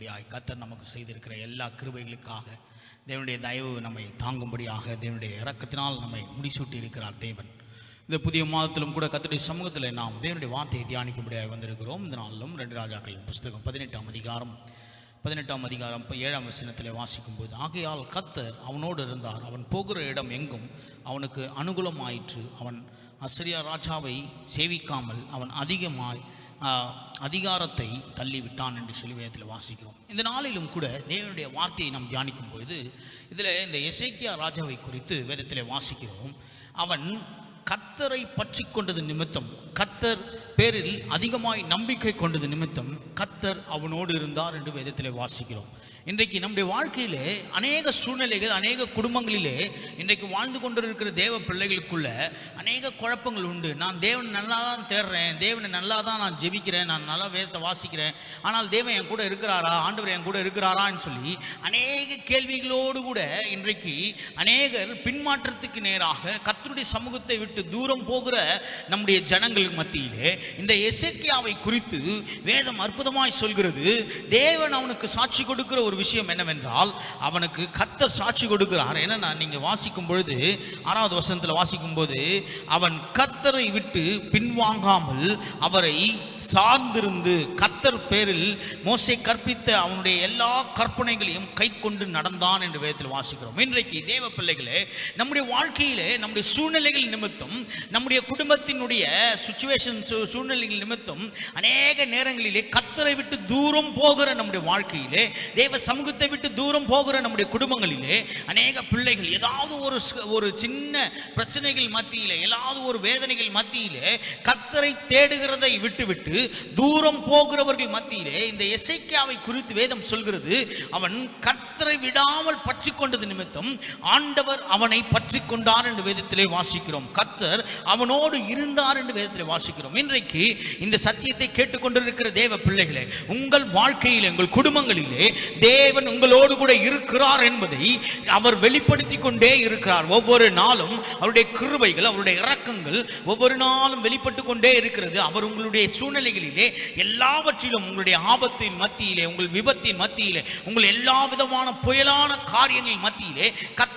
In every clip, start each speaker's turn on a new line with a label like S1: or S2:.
S1: இருக்கும்படியாக கத்தர் நமக்கு செய்திருக்கிற எல்லா கிருபைகளுக்காக தேவனுடைய தயவு நம்மை தாங்கும்படியாக தேவனுடைய இறக்கத்தினால் நம்மை முடிசூட்டி இருக்கிறார் தேவன். இந்த புதிய மாதத்திலும் கூட கத்தருடைய சமூகத்தில் நாம் தேவனுடைய வார்த்தையை தியானிக்கும்படியாக வந்திருக்கிறோம். இந்த நாளிலும் ரெண்டு ராஜாக்களின் புஸ்தகம் பதினெட்டாம் அதிகாரம் பதினெட்டாம் அதிகாரம் இப்போ ஏழாம் வசனத்தில் வாசிக்கும்போது ஆகையால் கத்தர் அவனோடு இருந்தார். அவன் போகிற இடம் எங்கும் அவனுக்கு அனுகூலமாயிற்று. அவன் அசிரியா ராஜாவை சேவிக்காமல் அவன் அதிகமாய் அதிகாரத்தை தள்ளிவிட்டான் என்று சொல்லி வேதத்தில் வாசிக்கிறோம். இந்த நாளிலும் கூட தேவனுடைய வார்த்தையை நாம் தியானிக்கும் பொழுது இதில் இந்த எசைக்கியா ராஜாவை குறித்து வேதத்தில் வாசிக்கிறோம். அவன் கத்தரை பற்றி கொண்டது நிமித்தம் கத்தர் பேரில் அதிகமாய் நம்பிக்கை கொண்டது நிமித்தம் கத்தர் அவனோடு இருந்தார் என்று வேதத்தில் வாசிக்கிறோம். இன்றைக்கு நம்முடைய வாழ்க்கையிலே அநேக சூழ்நிலைகள் அநேக குடும்பங்களிலே இன்றைக்கு வாழ்ந்து கொண்டிருக்கிற தேவ பிள்ளைகளுக்குள்ள அநேக குழப்பங்கள் உண்டு. நான் தேவனை நல்லா தான் தேடுறேன் தேவனை நல்லா தான் நான் ஜெபிக்கிறேன் நான் நல்லா வேதத்தை வாசிக்கிறேன். ஆனால் தேவன் என் கூட இருக்கிறாரா? ஆண்டவர் என் கூட இருக்கிறாரான்னு சொல்லி அநேக கேள்விகளோடு கூட இன்றைக்கு அநேகர் பின்மாற்றத்துக்கு நேராக கத்தருடைய சமூகத்தை விட்டு தூரம் போகிற நம்முடைய ஜனங்கள் மத்தியிலே இந்த எசேக்கியாவை குறித்து வேதம் அற்புதமாய் சொல்கிறது. தேவன் அவனுக்கு சாட்சி கொடுக்கிற ஒரு விஷயம் என்னவென்றால் அவனுக்கு கத்தர் சாட்சி கொடுக்கிறார். என்னன்னா நீங்க வாசிக்கும் பொழுது ஆறாவது வசனத்தில் வாசிக்கும் போது அவன் கத்தரை விட்டு பின்வாங்காமல் அவரை சார்ந்திருந்து கர்த்தர் பேரில் மோசை கற்பித்த அவனுடைய எல்லா கற்பனைகளையும் கை கொண்டு நடந்தான் என்று வேதத்தில் வாசிக்கிறோம். இன்றைக்கு தேவ பிள்ளைகளே நம்முடைய வாழ்க்கையிலே நம்முடைய சூழ்நிலைகள் நிமித்தம் நம்முடைய குடும்பத்தினுடைய சுச்சுவேஷன் சூழ்நிலைகள் நிமித்தம் அநேக நேரங்களிலே கத்தரை விட்டு தூரம் போகிற நம்முடைய வாழ்க்கையிலே தேவ சமூகத்தை விட்டு தூரம் போகிற நம்முடைய குடும்பங்களிலே அநேக பிள்ளைகள் ஏதாவது ஒரு ஒரு சின்ன பிரச்சனைகள் மத்தியிலே ஏதாவது ஒரு வேதனைகள் மத்தியிலே கத்தரை தேடுகிறதை விட்டுவிட்டு தூரம் அவர்கள் மத்தியிலே இந்த எசைக்கியாவை குறித்து வேதம் சொல்கிறது அவன் கத்தரை விடாமல் பற்றி கொண்டது நிமித்தம் ஆண்டவர் அவனை பற்றி கொண்டார் என்று வேதத்திலே வாசிக்கிறோம். கத்தர் அவனோடு இருந்தார் என்று வேதத்திலே வாசிக்கிறோம். இன்றைக்கு இந்த சத்தியத்தை கேட்டுக்கொண்டிருக்கிற தேவ பிள்ளைகளே உங்கள் வாழ்க்கையிலே உங்கள் குடும்பங்களிலே தேவன் உங்களோடு கூட இருக்கிறார் என்பதை அவர் வெளிப்படுத்தி கொண்டே இருக்கிறார். ஒவ்வொரு நாளும் அவருடைய கிருபைகள் அவருடைய இறக்கங்கள் ஒவ்வொரு நாளும் வெளிப்பட்டு கொண்டே இருக்கிறது. அவர் உங்களுடைய சூழ்நிலைகளிலே எல்லாவற்றிலும் உங்களுடைய ஆபத்தின் மத்தியிலே உங்கள் விபத்தின் மத்தியிலே உங்கள் எல்லா விதமான புயலான காரியங்கள் மத்தியிலே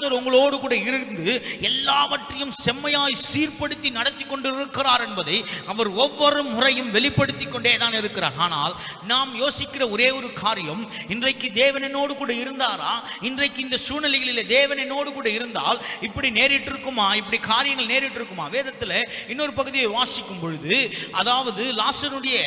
S1: கர்த்தர் உங்களோடு கூட இருந்து எல்லாவற்றையும் செம்மையாய் சீர்படுத்தி நடத்தி கொண்டிருக்கிறார் என்பதை அவர் ஒவ்வொரு முறையும் வெளிப்படுத்தி கொண்டே தான் இருக்கிறார். ஆனால் நாம் யோசிக்கிற ஒரே ஒரு காரியம் இன்றைக்கு தேவனோடு கூட இருந்தாரா? இன்றைக்கு இந்த சூழ்நிலைகளில் தேவனோடு கூட இருந்தால் இப்படி நேரிட்டு இருக்குமா இப்படி காரியங்கள் நேரிட்டு இருக்குமா வேதத்தில் இன்னொரு பகுதியை வாசிக்கும் பொழுது அதாவது லாசனுடைய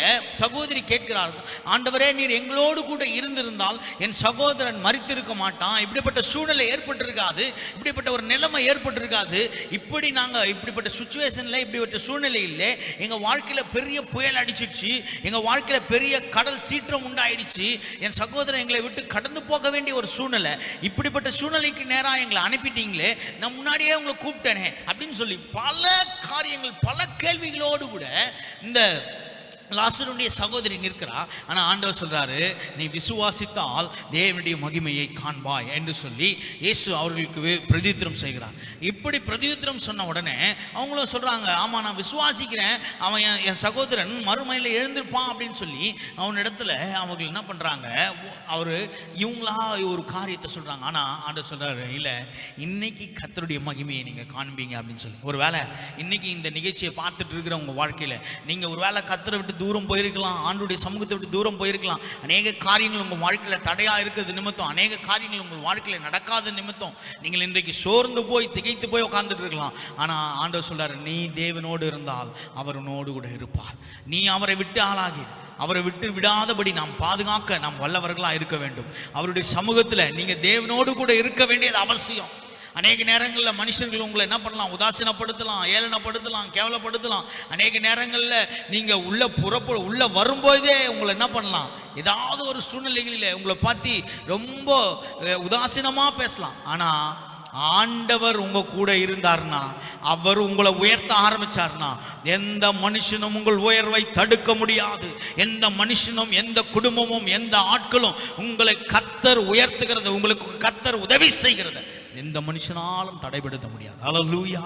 S1: சகோதரி கேட்கிறார் ஆண்டவரே நீர் எங்களோடு கூட இருந்திருந்தால் என் சகோதரன் மறித்திருக்க மாட்டான். இப்படிப்பட்ட சூழ்நிலை ஏற்பட்டிருக்காது. இப்படிப்பட்ட ஒரு நிலைமை ஏற்பட்டிருக்காது. இப்படி நாங்கள் இப்படிப்பட்ட சுச்சுவேஷனில் இப்படிப்பட்ட சூழ்நிலையில் எங்கள் வாழ்க்கையில் பெரிய புயல் அடிச்சிடுச்சு. எங்கள் வாழ்க்கையில் பெரிய கடல் சீற்றம் உண்டாயிடுச்சு. என் சகோதரன் எங்களை விட்டு கடந்து போக வேண்டிய ஒரு சூழ்நிலை. இப்படிப்பட்ட சூழ்நிலைக்கு நேராக எங்களை அனுப்பிட்டீங்களே நான் முன்னாடியே உங்களை கூப்பிட்டேனே அப்படின்னு சொல்லி பல காரியங்கள் பல கேள்விகளோடு கூட இந்த லாசருடைய சகோதரி நிற்கிறா. ஆனா ஆண்டவர் சொல்றாரு நீ விசுவாசித்தால் தேவனுடைய மகிமையை காண்பாய் என்று சொல்லி இயேசு அவர்களுக்கு பிரதித்திரம் செய்கிறார். இப்படி பிரதித்திரம் சொன்ன உடனே அவங்களும் சொல்றாங்க ஆமா நான் விசுவாசிக்கிறேன். அவன் என் என் சகோதரன் மறுமையில் எழுந்திருப்பான் அப்படின்னு சொல்லி அவனிடத்துல அவங்க என்ன பண்றாங்க அவரு இவங்களா ஒரு காரியத்தை சொல்றாங்க. ஆனா ஆண்டவர் சொல்றாரு இல்ல இன்னைக்கு கத்தருடைய மகிமையை நீங்க காண்பீங்க அப்படின்னு சொல்லி. ஒருவேளை இன்னைக்கு இந்த நிகழ்ச்சியை பார்த்துட்டு இருக்கிற உங்க வாழ்க்கையில நீங்க ஒருவேளை கத்தரை விட்டு தூரம் போயிருக்கலாம். ஆண்டுடைய சமூகத்தை விட்டு தூரம் போயிருக்கலாம். அநேக காரியங்கள் உங்கள் வாழ்க்கையில் தடையாக இருக்கிறது நிமித்தம். அநேக காரியங்கள் உங்கள் வாழ்க்கையில் நடக்காத நிமித்தம். நீங்கள் இன்றைக்கு சோர்ந்து போய் திகைத்து போய் உட்காந்துட்டு இருக்கலாம். ஆனால் ஆண்டவர் சொல்றாரு நீ தேவனோடு இருந்தால் அவர் உன்னோடு கூட இருப்பார். நீ அவரை விட்டு ஆளாகி அவரை விட்டு விடாதபடி நாம் பாதுகாக்க நாம் வல்லவர்களாக இருக்க வேண்டும். அவருடைய சமூகத்தில் நீங்கள் தேவனோடு கூட இருக்க வேண்டியது அவசியம். அநேக நேரங்களில் மனுஷர்கள் உங்களை என்ன பண்ணலாம்? உதாசீனப்படுத்தலாம் ஏளனப்படுத்தலாம் கேவலப்படுத்தலாம். அநேக நேரங்களில் நீங்கள் உள்ள புறப்ப உள்ள வரும்போதே உங்களை என்ன பண்ணலாம்? ஏதாவது ஒரு சூழ்நிலைகளில் உங்களை பார்த்து ரொம்ப உதாசீனமாக பேசலாம். ஆனால் ஆண்டவர் உங்க கூட இருந்தார்னா அவர் உங்களை உயர்த்த ஆரம்பிச்சார்னா எந்த மனுஷனும் உங்கள் உயர்வை தடுக்க முடியாது. எந்த மனுஷனும் எந்த குடும்பமும் எந்த ஆட்களும் உங்களை கத்தர் உயர்த்துகிறது உங்களுக்கு கத்தர் உதவி செய்கிறது. எந்த மனுஷனாலும் தடைபடுத்த முடியாது. லூயா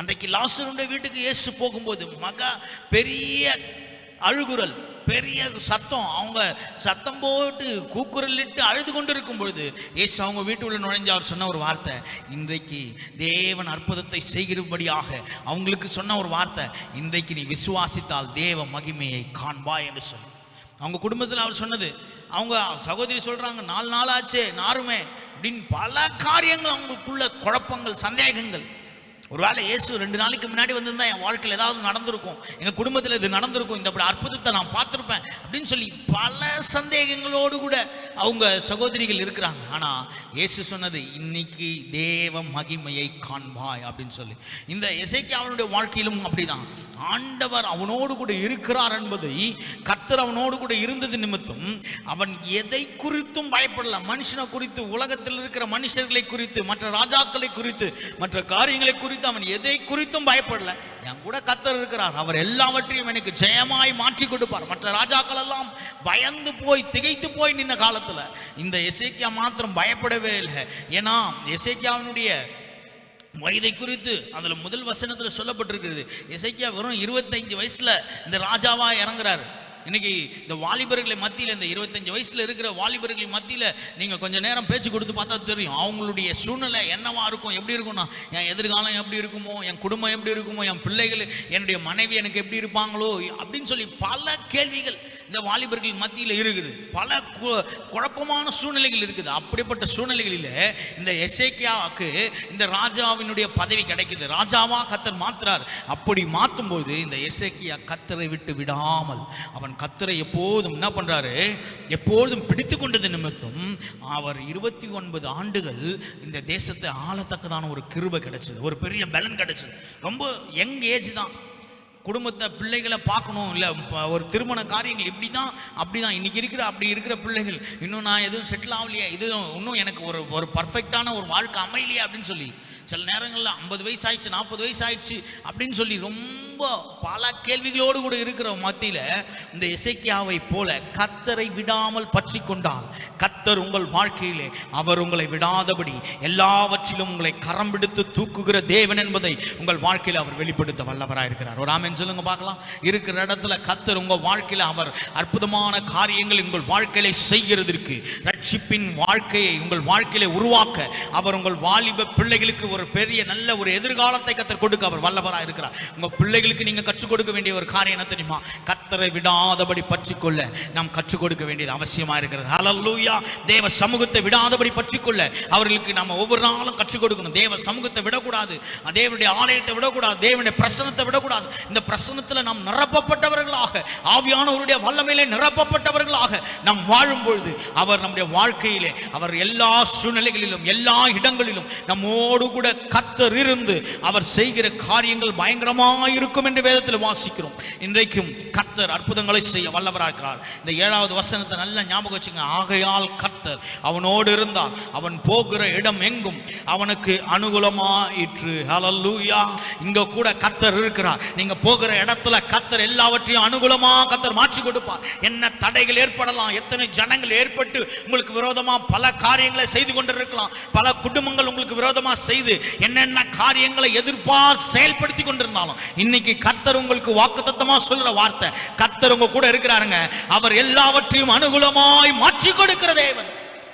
S1: அன்றைக்கு லாசருடைய வீட்டுக்கு இயேசு போகும்போது மக பெரிய அழுகுரல் பெரிய சத்தம் அவங்க சத்தம் போட்டு கூக்குரலிட்டு அழுது கொண்டு இருக்கும் பொழுது ஏசு அவங்க வீட்டுள்ள நுழைஞ்சு அவர் சொன்ன ஒரு வார்த்தை இன்றைக்கு தேவன் அற்புதத்தை செய்கிறபடியாக அவங்களுக்கு சொன்ன ஒரு வார்த்தை இன்றைக்கு நீ விசுவாசித்தால் தேவ மகிமையை காண்பாய் என்று சொல்லி. அவங்க குடும்பத்தில் அவர் சொன்னது. அவங்க சகோதரி சொல்கிறாங்க நாலு நாள் ஆச்சு நாருமே. அப்படின்னு பல காரியங்கள் அவங்களுக்குள்ள குழப்பங்கள் சந்தேகங்கள். ஒருவேளை இயேசு ரெண்டு நாளைக்கு முன்னாடி வந்திருந்தா என் வாழ்க்கையில் ஏதாவது நடந்திருக்கும். எங்கள் குடும்பத்தில் இது நடந்திருக்கும். இந்த அப்படி அற்புதத்தை நான் பார்த்து அப்படின்னு சொல்லி பல சந்தேகங்களோடு கூட அவங்க சகோதரிகள் இருக்கிறாங்க. ஆனால் இயேசு சொன்னது இன்னைக்கு தேவ மகிமையை காண்பாய் அப்படின்னு சொல்லி. இந்த இசைக்கு அவனுடைய வாழ்க்கையிலும் அப்படிதான். ஆண்டவர் அவனோடு கூட இருக்கிறார் என்பதை கத்தர் அவனோடு கூட இருந்தது நிமித்தம் அவன் எதை குறித்தும் பயப்படல. மனுஷனை குறித்து உலகத்தில் இருக்கிற மனுஷர்களை குறித்து மற்ற ராஜாக்களை குறித்து மற்ற காரியங்களை குறித்து அவன் எதை குறித்தும் பயப்படல. என் கூட கத்தர் இருக்கிறார். அவர் எல்லாவற்றையும் எனக்கு ஜெயமாய் மாற்றி கொடுப்பார். மற்ற ராஜாக்கள் எல்லாம் பயந்து போய் திகைத்து போய் நின்ன காலத்துல இந்த எசேக்கியா மாத்திரம் பயப்படவே இல்லை. ஏன்னா எசேக்கியாவினுடைய வயதை குறித்து அதில் முதல் வசனத்தில் சொல்லப்பட்டிருக்கிறது. இசைக்கியா வெறும் இருபத்தஞ்சு வயசில் இந்த ராஜாவாக இறங்குறாரு. இன்னைக்கு இந்த வாலிபர்களை மத்தியில் இந்த இருபத்தஞ்சு வயசில் இருக்கிற வாலிபர்கள் மத்தியில் நீங்கள் கொஞ்சம் நேரம் பேச்சு கொடுத்து பார்த்தா தெரியும். அவங்களுடைய சூழ்நிலை என்னவா இருக்கும் எப்படி இருக்கும்னா என் எதிர்காலம் எப்படி இருக்குமோ என் குடும்பம் எப்படி இருக்குமோ என் பிள்ளைகள் என்னுடைய மனைவி எனக்கு எப்படி இருப்பாங்களோ அப்படின்னு சொல்லி பல கேள்விகள் இந்த வாலிபர்கள் மத்தியில் இருக்குது. பல கு- குழப்பமான சூழ்நிலைகள் இருக்குது. அப்படிப்பட்ட சூழ்நிலைகளில் இந்த எசேக்கியாவுக்கு இந்த ராஜாவினுடைய பதவி கிடைக்குது. ராஜாவா கத்தர் மாத்துறார். அப்படி மாற்றும்போது இந்த எசேக்கியா கத்தரை விட்டு விடாமல் அவன் கத்தரை எப்போதும் என்ன பண்ணுறாரு எப்போதும் பிடித்து கொண்டது நிமித்தம் அவர் இருபத்தி ஒன்பது ஆண்டுகள் இந்த தேசத்தை ஆளத்தக்கதான ஒரு கிருபை கிடைச்சது. ஒரு பெரிய பலன் கிடைச்சது. ரொம்ப யங் ஏஜ் தான். குடும்பத்தை பிள்ளைகளை பார்க்கணும். இல்லை ஒரு திருமண காரியங்கள் இப்படி தான் அப்படி தான் இன்றைக்கி இருக்கிற அப்படி இருக்கிற பிள்ளைகள் இன்னும் நான் எதுவும் செட்டில் ஆகலையே இது இன்னும் எனக்கு ஒரு ஒரு பர்ஃபெக்டான ஒரு வாழ்க்கை அமையலையே அப்படின்னு சொல்லி சில நேரங்களில் ஐம்பது வயசு ஆயிடுச்சு நாற்பது வயசு ஆயிடுச்சு அப்படின்னு சொல்லி ரொம்ப ரொம்ப பல கேள்விகளோடு கூட இருக்கிற மத்தியில் இந்த இசைக்கியாவை போல கத்தரை விடாமல் பற்றி கொண்டால் கத்தர் உங்கள் வாழ்க்கையிலே அவர் உங்களை விடாதபடி எல்லாவற்றிலும் உங்களை கரம் பிடித்து தூக்குகிற தேவன் என்பதை உங்கள் வாழ்க்கையில் அவர் வெளிப்படுத்த வல்லவராக இருக்கிறார். ஒரு ஆமென் சொல்லுங்க பார்க்கலாம். இருக்கிற இடத்துல கத்தர் உங்கள் வாழ்க்கையில் அவர் அற்புதமான காரியங்கள் உங்கள் வாழ்க்கையில செய்கிறதற்கு ரட்சிப்பின் வாழ்க்கையை உங்கள் வாழ்க்கையில உருவாக்க அவர் உங்கள் வாலிப பிள்ளைகளுக்கு ஒரு பெரிய நல்ல ஒரு எதிர்காலத்தை கத்தர் கொடுக்க அவர் வல்லவராக இருக்கிறார். உங்கள் பிள்ளைகளுக்கு நீங்க கற்றுக் கொடுக்க வேண்டிய ஒரு காரியம் என்ன தெரியுமா? கத்தரை விடாதபடி பற்றிக்கொள்ள நாம் கற்றுக் கொடுக்க வேண்டியது அவசியமா இருக்கிறது. ஹalleluya தேவ சமூகத்தை விடாதபடி பற்றிக்கொள்ள அவர்களுக்கு நாம ஒவ்வொரு நாளும் கற்றுக் கொடுக்கணும். தேவ சமூகத்தை விடக்கூடாது. தேவனுடைய ஆலயத்தை விடக்கூடாது. தேவனுடைய பிரசனத்தை விடக்கூடாது. இந்த பிரசனத்தில் நாம் நிரப்பப்பட்டவர்களாக ஆவியானவருடைய வல்லமையிலே நிரப்பப்பட்டவர்களாக நாம் வாழும் பொழுது அவர் நம்முடைய வாழ்க்கையிலே அவர் எல்லா சூழ்நிலைகளிலும் எல்லா இடங்களிலும் நம்மோடு கூட கத்தர் இருந்து அவர் செய்கிற காரியங்கள் பயங்கரமாக இருக்கும் என்று வேதத்தில் வாசிக்கிறோம். இன்றைக்கும் கத்தர் அற்புதங்களை செய்ய வல்லவராக இருக்கிறார் இந்த ஏழாவது வசனத்தை நல்ல ஞாபகம் வச்சுங்க. ஆகையால் கத்தர் அவனோடு இருந்தால் அவன் போகிற இடம் எங்கும்? அவனுக்கு அனுகூலமாயிற்று ஹலல்லூயா இங்க கூட கத்தர் இருக்கிறார். நீங்க போகிற இடத்துல கத்தர் எல்லாவற்றையும் அனுகூலமா கத்தர் மாற்றி கொடுப்பார். என்ன தடைகள் ஏற்படலாம்? எத்தனை ஜனங்கள் ஏற்பட்டு உங்களுக்கு விரோதமா பல காரியங்களை செய்து கொண்டிருக்கலாம். பல குடும்பங்கள் உங்களுக்கு விரோதமா செய்து என்னென்ன காரியங்களை எதிர்பார் செயல்படுத்தி கொண்டிருந்தாலும் இன்னைக்கு கத்தர் உங்களுக்கு வாக்குத்தத்தமா சொல்ற வார்த்தை கத்தர் உங்க கூட இருக்கிறாருங்க. அவர் எல்லாவற்றையும் அனுகூலமாய் மாற்றி கொடுக்கிற தேவன்.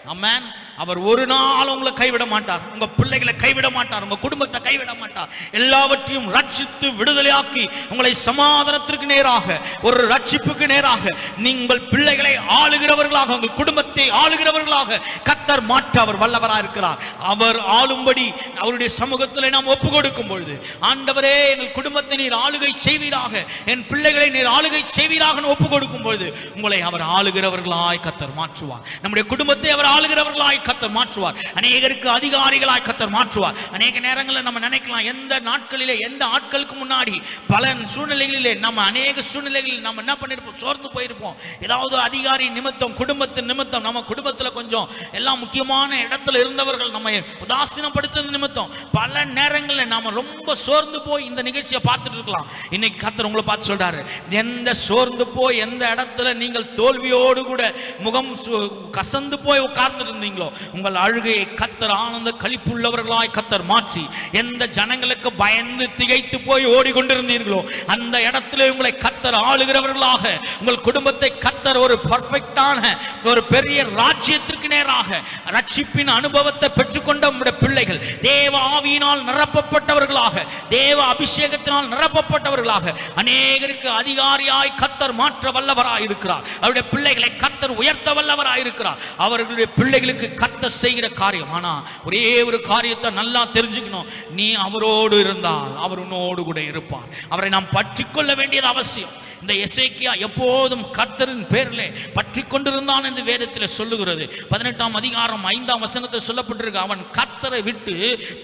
S1: Amen. அவர் ஒரு நாள் உங்களை கைவிட மாட்டார். உங்க பிள்ளைகளை கைவிட மாட்டார். உங்க குடும்பத்தை கைவிட மாட்டார். எல்லாவற்றையும் ரட்சித்து விடுதலையாக்கி உங்களை சமாதானத்திற்கு நேராக ஒரு ரட்சிப்புக்கு நேராக நீங்கள் பிள்ளைகளை ஆளுகிறவர்களாக உங்கள் குடும்பத்தை ஆளுகிறவர்களாக கத்தர் மாற்ற அவர் வல்லவராக இருக்கிறார். அவர் ஆளும்படி அவருடைய சமூகத்தில் நாம் ஒப்பு கொடுக்கும் பொழுது ஆண்டவரே எங்கள் குடும்பத்தை நீர் ஆளுகை செய்வீராக என் பிள்ளைகளை நீர் ஆளுகை செய்வீராக ஒப்பு கொடுக்கும் பொழுது உங்களை அவர் ஆளுகிறவர்களாய் கத்தர் மாற்றுவார். நம்முடைய குடும்பத்தை அவர் ஆளுகிறவர்களாய் கத்தர் மாற்றுவார். அநேகருக்கு அதிகாரிகளாய் கத்தர் மாற்றுவார். அநேக நேரங்களில் நம்ம நினைக்கலாம் எந்த நாட்களிலே எந்த ஆட்களுக்கு முன்னாடி பல சூழ்நிலைகளிலே நம்ம அநேக சூழ்நிலைகளில் நம்ம என்ன பண்ணிருப்போம்? சோர்ந்து போயிருப்போம். ஏதாவது அதிகாரி நிமித்தம் குடும்பத்தின் நிமித்தம் நம்ம குடும்பத்தில் கொஞ்சம் எல்லாம் முக்கியமான இடத்துல இருந்தவர்கள் நம்ம உதாசீனப்படுத்துறது நிமித்தம் பல நேரங்களில் நாம் ரொம்ப சோர்ந்து போய் இந்த நிகழ்ச்சியை பார்த்துட்டு இருக்கலாம். இன்னைக்கு கத்தர் உங்களை பார்த்து சொல்றாரு எந்த சோர்ந்து போய் எந்த இடத்துல நீங்கள் தோல்வியோடு கூட முகம் சு- கசந்து போய் உட்கார்ந்து இருந்தீங்களோ உங்கள் அழுகையை கத்தர் ஆனந்த கழிப்புள்ளவர்களாய் கத்தர் மாற்றி எந்த ஜனங்களுக்கு பயந்து திகைத்து போய் ஓடிக்கொண்டிருந்தீர்களோ அந்த இடத்துல உங்களை கத்தர் ஆளுகிறவர்களாக உங்கள் குடும்பத்தை கத்தர் ஒரு பர்ஃபெக்டான ஒரு பெரிய ராஜ்யத்திற்கு நேராக ரட்சிப்பின் அனுபவத்தை பெற்றுக்கொண்ட உங்களுடைய பிள்ளைகள் தேவ ஆவியினால் நிரப்பப்பட்டவர்களாக தேவ அபிஷேகத்தினால் நிரப்பப்பட்டவர்களாக அநேகருக்கு அதிகாரியாய் கத்தர் மாற்ற வல்லவராய் இருக்கிறார் அவருடைய பிள்ளைகளை கத்தர் உயர்த்த வல்லவராய் இருக்கிறார் அவர்களுடைய பிள்ளைகளுக்கு கத்தர் செய்கிற காரியம். ஆனா ஒரே ஒரு காரியத்தை நல்லா தெரிஞ்சுக்கணும். நீ அவரோடு இருந்தால் அவர் உன்னோடு கூட இருப்பார். அவரை நாம் பற்றி கொள்ள வேண்டியது அவசியம். இந்த எசேக்கியா எப்போதும் கர்த்தரின் பேரில் பற்றி கொண்டிருந்தான் என்று வேதத்தில் சொல்லுகிறது. பதினெட்டாம் அதிகாரம் ஐந்தாம் வசனத்தை சொல்லப்பட்டிருக்கு. அவன் கர்த்தரை விட்டு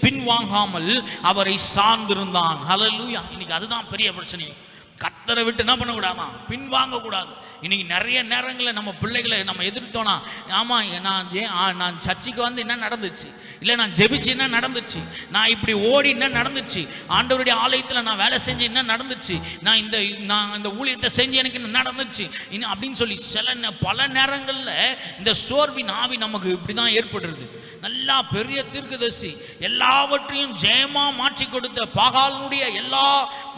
S1: பின்வாங்காமல் அவரை சார்ந்திருந்தான். ஹalleluya இன்னைக்கு அதுதான் பெரிய பிரச்சனை. கத்தரை விட்டு என்ன பண்ணக்கூடாதான்? பின்வாங்க கூடாது இன்னைக்கு நிறைய நேரங்களில் நம்ம பிள்ளைகளை நம்ம எதிர்த்தோனா ஆமாம் நான் ஜெ- நான் சர்ச்சுக்கு வந்து என்ன நடந்துச்சு? இல்லை நான் ஜெபிச்சு என்ன நடந்துச்சு? நான் இப்படி ஓடி என்ன நடந்துச்சு? ஆண்டவருடைய ஆலயத்தில் நான் வேலை செஞ்சு என்ன நடந்துச்சு? நான் இந்த நான் இந்த ஊழியத்தை செஞ்சு எனக்கு என்ன நடந்துச்சு? இன்னும் அப்படின்னு சொல்லி சில பல நேரங்களில் இந்த சோர்வின் ஆவி நமக்கு இப்படி தான் ஏற்படுறது. நல்லா பெரிய தீர்க்கதரிசி எல்லாவற்றையும் ஜெயமா மாற்றி கொடுத்த பாகாலனுடைய எல்லா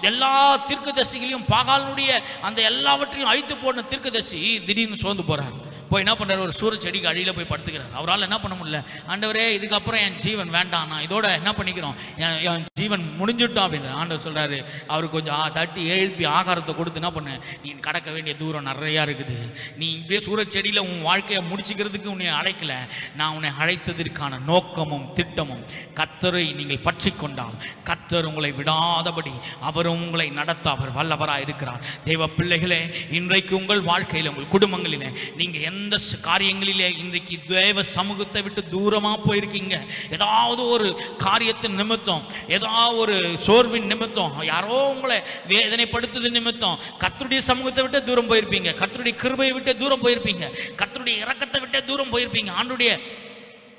S1: எல்லா தீர்க்கதரிசிகளையும் பாகாலனுடைய அந்த எல்லாவற்றையும் அழித்து போன தீர்க்கதர்சி திடீர்னு சோர்ந்து போறார். போய் என்ன பண்ணுறாரு ஒரு சூரிய செடிக்கு அடியில் போய் படுத்துக்கிறார். அவரால் என்ன பண்ண முடியல? ஆண்டவரே இதுக்கப்புறம் என் ஜீவன் வேண்டாம். நான் இதோட என்ன பண்ணிக்கிறோம்? என் என் ஜீவன் முடிஞ்சுட்டோம் அப்படின்னு ஆண்டவர் சொல்கிறாரு அவர் கொஞ்சம் தட்டி எழுப்பி ஆகாரத்தை கொடுத்து என்ன பண்ண? நீ கடக்க வேண்டிய தூரம் நிறையா இருக்குது. நீ இப்படியே சூரிய செடியில் உன் வாழ்க்கையை முடிச்சுக்கிறதுக்கு உன்னை அழைக்கல. நான் உன்னை அழைத்ததற்கான நோக்கமும் திட்டமும் கத்தரை நீங்கள் பற்றி கொண்டால் கத்தர் உங்களை விடாதபடி அவர் உங்களை நடத்த அவர் வல்லவராக இருக்கிறார் தெய்வ பிள்ளைகளே இன்றைக்கு உங்கள் வாழ்க்கையில் உங்கள் குடும்பங்களில் நீங்கள் எந்த எந்த காரியங்களிலே இன்றைக்கு தேவ சமூகத்தை விட்டு தூரமாக போயிருக்கீங்க. ஏதாவது ஒரு காரியத்தின் நிமித்தம் ஏதாவது ஒரு சோர்வின் நிமித்தம் யாரோ உங்களை வேதனைப்படுத்துது நிமித்தம் கர்த்தருடைய சமூகத்தை விட்டு தூரம் போயிருப்பீங்க. கர்த்தருடைய கிருபையை விட்டு தூரம் போயிருப்பீங்க. கர்த்தருடைய இறக்கத்தை விட்டு தூரம் போயிருப்பீங்க. ஆண்டுடைய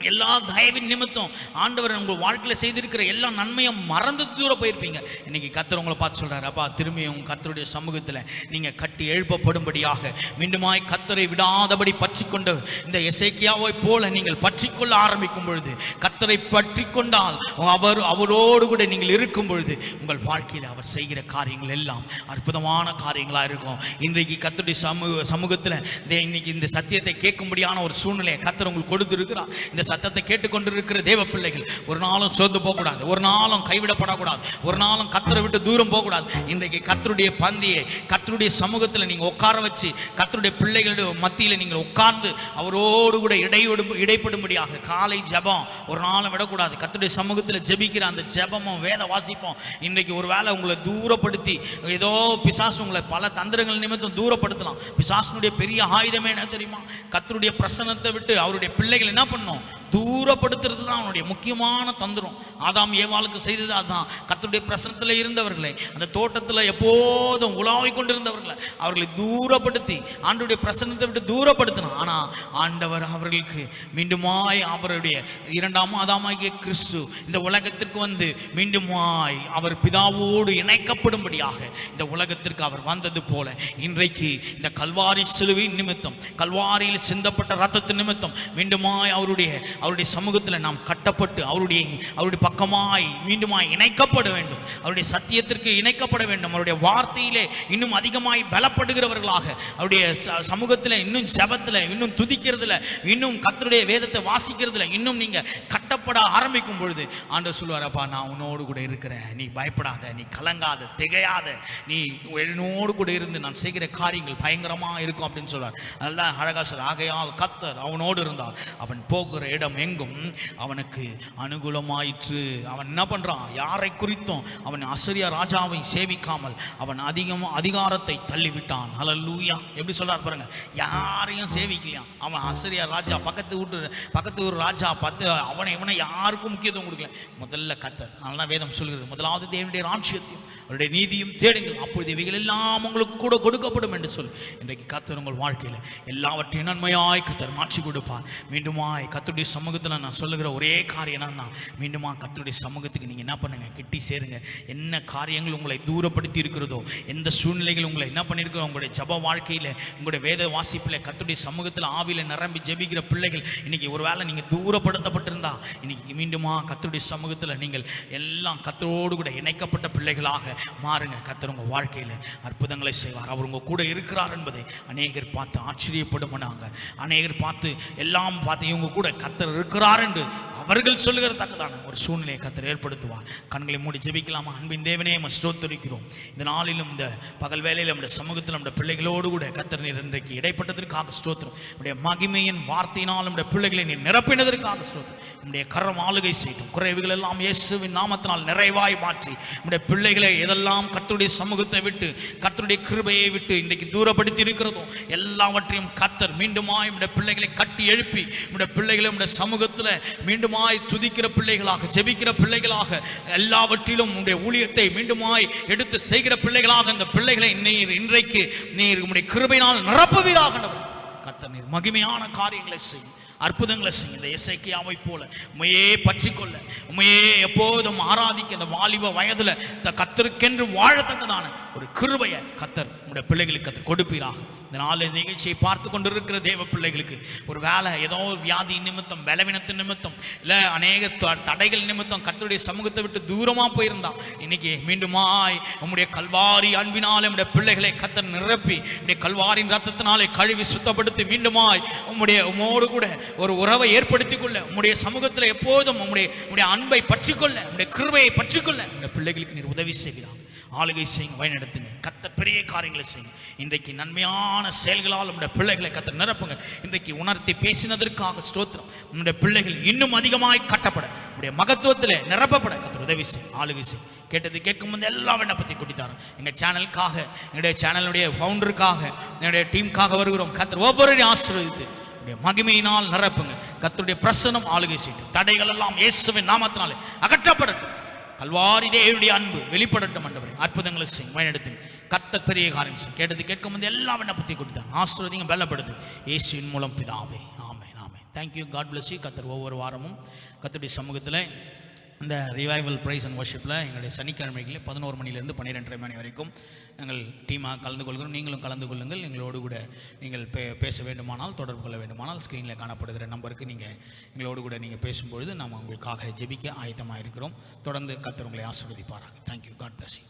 S1: எல்லா தயவின் நிமித்தம் ஆண்டவர் உங்கள் வாழ்க்கையில் செய்திருக்கிற எல்லா நன்மையும் மறந்து தூரம் போயிருப்பீங்க. இன்னைக்கு கத்தர் உங்களை பார்த்து சொல்கிறார் அப்பா திரும்பியும் கத்தருடைய சமூகத்தில் நீங்கள் கட்டி எழுப்பப்படும்படியாக மீண்டுமாய் கத்தரை விடாதபடி பற்றி கொண்டு இந்த இசைக்கியாவை போல நீங்கள் பற்றி கொள்ள ஆரம்பிக்கும் பொழுது கத்தரை பற்றி கொண்டால் அவர் அவரோடு கூட நீங்கள் இருக்கும் பொழுது உங்கள் வாழ்க்கையில் அவர் செய்கிற காரியங்கள் எல்லாம் அற்புதமான காரியங்களாக இருக்கும். இன்றைக்கு கத்தருடைய சமூக சமூகத்தில் இன்னைக்கு இந்த சத்தியத்தை கேட்கும்படியான ஒரு சூழ்நிலையை கத்தர் உங்களுக்கு கொடுத்துருக்கிறார். இந்த சத்தத்தை கேட்டுக்கொண்டிருக்கிற தேவ பிள்ளைகள் ஒரு நாளும் சோர்ந்து போகக்கூடாது ஒரு நாளும் கைவிடப்படக்கூடாது ஒரு நாளும் கத்தரை விட்டு தூரம் போகக்கூடாது. இன்றைக்கு கத்தருடைய பந்தியை கத்தருடைய சமூகத்தில் நீங்கள் உட்கார வச்சு கத்தருடைய பிள்ளைகளுடைய மத்தியில் நீங்கள் உட்கார்ந்து அவரோடு கூட இடைவிடு இடைப்படும்படியாக காலை ஜெபம் ஒரு நாளும் விடக்கூடாது. கத்தருடைய சமூகத்தில் ஜெபிக்கிற அந்த ஜெபமும் வேத வாசிப்போம் இன்றைக்கு ஒரு வேளை உங்களை தூரப்படுத்தி ஏதோ பிசாசு உங்களை பல தந்திரங்கள் நிமித்தம் தூரப்படுத்தலாம். பிசாசனுடைய பெரிய ஆயுதமே என்ன தெரியுமா? கத்தருடைய பிரசனத்தை விட்டு அவருடைய பிள்ளைகள் என்ன பண்ணும்? தூரப்படுத்துறது தான் அவனுடைய முக்கியமான தந்திரம். ஆதாம் ஏவாளுக்கு செய்தது அதுதான். கத்துடைய பிரசனத்தில் இருந்தவர்களை அந்த தோட்டத்தில் எப்போதும் உலாவிக் கொண்டிருந்தவர்களை அவர்களை தூரப்படுத்தி ஆண்டுடைய பிரசனத்தை விட்டு தூரப்படுத்தினான். ஆனால் ஆண்டவர் அவர்களுக்கு மீண்டுமாய் அவருடைய இரண்டாம் ஆதாமாகிய கிறிஸ்து இந்த உலகத்திற்கு வந்து மீண்டுமாய் அவர் பிதாவோடு இணைக்கப்படும்படியாக இந்த உலகத்திற்கு அவர் வந்தது போல இன்றைக்கு இந்த கல்வாரி சிலுவை நிமித்தம் கல்வாரியில் சிந்தப்பட்ட ரத்தத்தின் நிமித்தம் மீண்டுமாய் அவருடைய அவருடைய சமூகத்தில் நாம் கட்டப்பட்டு அவருடைய அவருடைய பக்கமாய் மீண்டுமாய் இணைக்கப்பட வேண்டும். அவருடைய சத்தியத்திற்கு இணைக்கப்பட வேண்டும். அவருடைய வார்த்தையிலே இன்னும் அதிகமாய் பலப்படுகிறவர்களாக அவருடைய ச- சமூகத்தில் இன்னும் செபத்தில் இன்னும் துதிக்கிறதுல இன்னும் கத்தருடைய வேதத்தை வாசிக்கிறதுல இன்னும் நீங்கள் கட்டப்பட ஆரம்பிக்கும் பொழுது ஆண்டு சொல்லுவாரப்பா நான் உன்னோடு கூட இருக்கிறேன். நீ பயப்படாத நீ கலங்காத திகையாத. நீ என்னோடு கூட இருந்து நான் செய்கிற காரியங்கள் பயங்கரமாக இருக்கும் அப்படின்னு சொல்வார் அதுதான் அழகா சொல்ற ஆகையால் கத்தர் அவனோடு இருந்தார். அவன் போகிற இடம் எங்கும் அவனுக்கு அனுகூலமாயிற்று. அவன் என்ன பண்ணுறான் யாரை குறித்தும் அவன் அசரியா ராஜாவை சேவிக்காமல் அவன் அதிகம் அதிகாரத்தை தள்ளிவிட்டான். ஹalleluya எப்படி சொல்கிறார் பாருங்க. யாரையும் சேவிக்கலையாம். அவன் அசரியா ராஜா பக்கத்து வீட்டு பக்கத்து ஊர் ராஜா பத்து அவனை இவனை யாருக்கும் முக்கியத்துவம் கொடுக்கல. முதல்ல கத்தர் அதனால வேதம் சொல்கிறது முதலாவது தேவனுடைய ராட்சியத்தையும் அவருடைய நீதியும் தேடுங்கள். அப்பொழுது இவைகள் எல்லாம் உங்களுக்கு கூட கொடுக்கப்படும் என்று சொல் இன்றைக்கு கத்தர் உங்கள் வாழ்க்கையில் எல்லாவற்றையும் நன்மையாய் கத்தர் மாற்றி கொடுப்பார். மீண்டுமாய் கத்தருடைய சமூகத்தில் நான் சொல்லுகிற ஒரே காரியம் என்னன்னா மீண்டுமா கத்தருடைய சமூகத்துக்கு நீங்கள் என்ன பண்ணுங்க? கிட்டி சேருங்க. என்ன காரியங்கள் உங்களை தூரப்படுத்தி இருக்கிறதோ எந்த சூழ்நிலைகள் உங்களை என்ன பண்ணியிருக்கிறோம் உங்களுடைய ஜப வாழ்க்கையில் உங்களுடைய வேத வாசிப்பில் கத்தருடைய சமூகத்தில் ஆவியில் நிரம்பி ஜெபிக்கிற பிள்ளைகள் இன்னைக்கு ஒருவேளை நீங்கள் தூரப்படுத்தப்பட்டிருந்தா இன்னைக்கு மீண்டுமா கத்தருடைய சமூகத்தில் நீங்கள் எல்லாம் கத்தரோடு கூட இணைக்கப்பட்ட பிள்ளைகளாக மாறுங்க கத்தர் உங்கள் வாழ்க்கையில் அற்புதங்களை செய்வார். அவர் உங்கள் கூட இருக்கிறார் என்பதை அநேகர் பார்த்து ஆச்சரியப்படுமானாங்க. அநேகர் பார்த்து எல்லாம் பார்த்து இவங்க கூட கத்தர் இருக்கிறார் என்று அவர்கள் சொல்லுகிற தக்கதான. ஒரு சூழ்நிலையை கத்தர் ஏற்படுத்துவார். கண்களை மூடி ஜெபிக்கலாமா? அன்பின் தேவனே நம்ம ஸ்தோத்தரிக்கிறோம். இந்த நாளிலும் இந்த பகல் வேலையில் நம்முடைய சமூகத்தில் நம்முடைய பிள்ளைகளோடு கூட கத்தர் நீர் இன்றைக்கு இடைப்பட்டதற்காக ஸ்தோத்திரம். நம்முடைய மகிமையின் வார்த்தையினால் நம்முடைய பிள்ளைகளை நீர் நிரப்பினதற்காக ஸ்தோத்திரம். நம்முடைய கரம் ஆளுகை செய்யும் குறைவுகள் எல்லாம் இயேசுவின் நாமத்தினால் நிறைவாய் மாற்றி நம்முடைய பிள்ளைகளை எதெல்லாம் கத்தருடைய சமூகத்தை விட்டு கத்தருடைய கிருபையை விட்டு இன்றைக்கு தூரப்படுத்தி இருக்கிறதோ எல்லாவற்றையும் கத்தர் மீண்டுமாய் நம்முடைய பிள்ளைகளை கட்டி எழுப்பி நம்முடைய பிள்ளைகளை நம்முடைய சமூகத்தில் மீண்டுமாய் துதிக்கிற பிள்ளைகளாக ஜெபிக்கிற பிள்ளைகளாக எல்லாவற்றிலும் உங்களுடைய ஊழியத்தை மீண்டுமாய் எடுத்து செய்கிற பிள்ளைகளாக இந்த பிள்ளைகளை நீர் இன்றைக்கு நீர் உங்களுடைய கிருபையினால் நிரப்புவீராக கத்த நீர் மகிமையான காரியங்களை செய்யும். அற்புதங்களை செய்யும். இந்த இசைக்கியாவை போல. உமையே பற்றிக்கொள்ள. உமையே எப்போதும் ஆராதிக்க இந்த வாலிப வயதில் இந்த கத்தருக்கென்று வாழத்தக்கதான ஒரு கிருபையை கத்தர் உங்களுடைய பிள்ளைகளுக்கு கத்தர் கொடுப்பீராக. இந்த நாலு நிகழ்ச்சியை பார்த்து கொண்டிருக்கிற தேவ பிள்ளைகளுக்கு ஒரு வேலை ஏதோ ஒரு வியாதி நிமித்தம் பலவீனத்தின் நிமித்தம் இல்லை அநேக த- தடைகள் நிமித்தம் கத்தருடைய சமூகத்தை விட்டு தூரமாக போயிருந்தா இன்னைக்கு மீண்டுமாய் உங்களுடைய கல்வாரி அன்பினாலே உம்முடைய பிள்ளைகளை கத்தர் நிரப்பி உம்முடைய கல்வாரின் ரத்தத்தினாலே கழுவி சுத்தப்படுத்தி மீண்டுமாய் உம்முடைய உம்மோடு கூட ஒரு உறவை ஏற்படுத்திக் கொள்ள உம்முடைய சமூகத்தில் எப்போதும் உம்முடைய உடைய அன்பை பற்றிக்கொள்ள உம்முடைய கிருவையை பற்றிக்கொள்ள இந்த பிள்ளைகளுக்கு நீர் உதவி செய்கிறார் ஆளுகை செய்யுங்க வழிநடத்துங்க கத்த பெரிய காரியங்களை செய்யுங்க. இன்றைக்கு நன்மையான செயல்களால் நம்முடைய பிள்ளைகளை கத்த நிரப்புங்க. இன்றைக்கு உணர்த்தி பேசினதற்காக ஸ்தோத்திரம். நம்முடைய பிள்ளைகள் இன்னும் அதிகமாய் கட்டப்பட நம்முடைய மகத்துவத்தில் நிரப்பப்பட கத்த உதவி செய்யும் ஆளுகை செய்யும் கேட்டது கேட்கும் போது எல்லா விண்ணப்பத்தை கொட்டித்தாரோம் எங்கள் சேனலுக்காக எங்களுடைய சேனலுடைய ஃபவுண்டருக்காக என்னுடைய டீமுக்காக வருகிறோம். கத்தர் ஒவ்வொரு ஆசீர்வதித்து மகிமையினால் நிரப்புங்க. கத்தருடைய பிரசனம் ஆளுகை செய்யும் தடைகள் எல்லாம் இயேசுவின் நாமத்தினாலே அகற்றப்படட்டும். கல்வாரி தேவனுடைய அன்பு வெளிப்படட்டும் ஆண்டவரே. அற்புதங்களை செய்யும் வழிநடத்துங்க கத்தர் பெரிய காரியம் செய்யும் கேட்டது கேட்கும் போது எல்லா விண்ணப்பத்தையும் கொடுத்தாங்க ஆசீர்வதிங்க பலப்படுது இயேசுவின் மூலம் பிதாவே. ஆமே ஆமே தேங்க்யூ காட் பிளஸ் யூ கத்தர் ஒவ்வொரு வாரமும் கத்தருடைய சமூகத்தில் இந்த ரிவைவல் ப்ரைஸ் அண்ட் ஒர்ஷிப்பில் எங்களுடைய சனிக்கிழமைகளில் பதினோரு மணிலேருந்து பன்னிரெண்டரை மணி வரைக்கும் எங்கள் டீமாக கலந்து கொள்கிறோம். நீங்களும் கலந்து கொள்ளுங்கள். எங்களோடு கூட நீங்கள் பே பேச வேண்டுமானால் தொடர்பு கொள்ள வேண்டுமானால் ஸ்க்ரீனில் காணப்படுகிற நம்பருக்கு நீங்கள் எங்களோடு கூட நீங்கள் பேசும்பொழுது நாம் உங்களுக்காக ஜெபிக்க ஆயத்தமாக இருக்கிறோம் தொடர்ந்து கத்தர் உங்களை ஆசீர்வதிப்பாராங்க thank you God bless you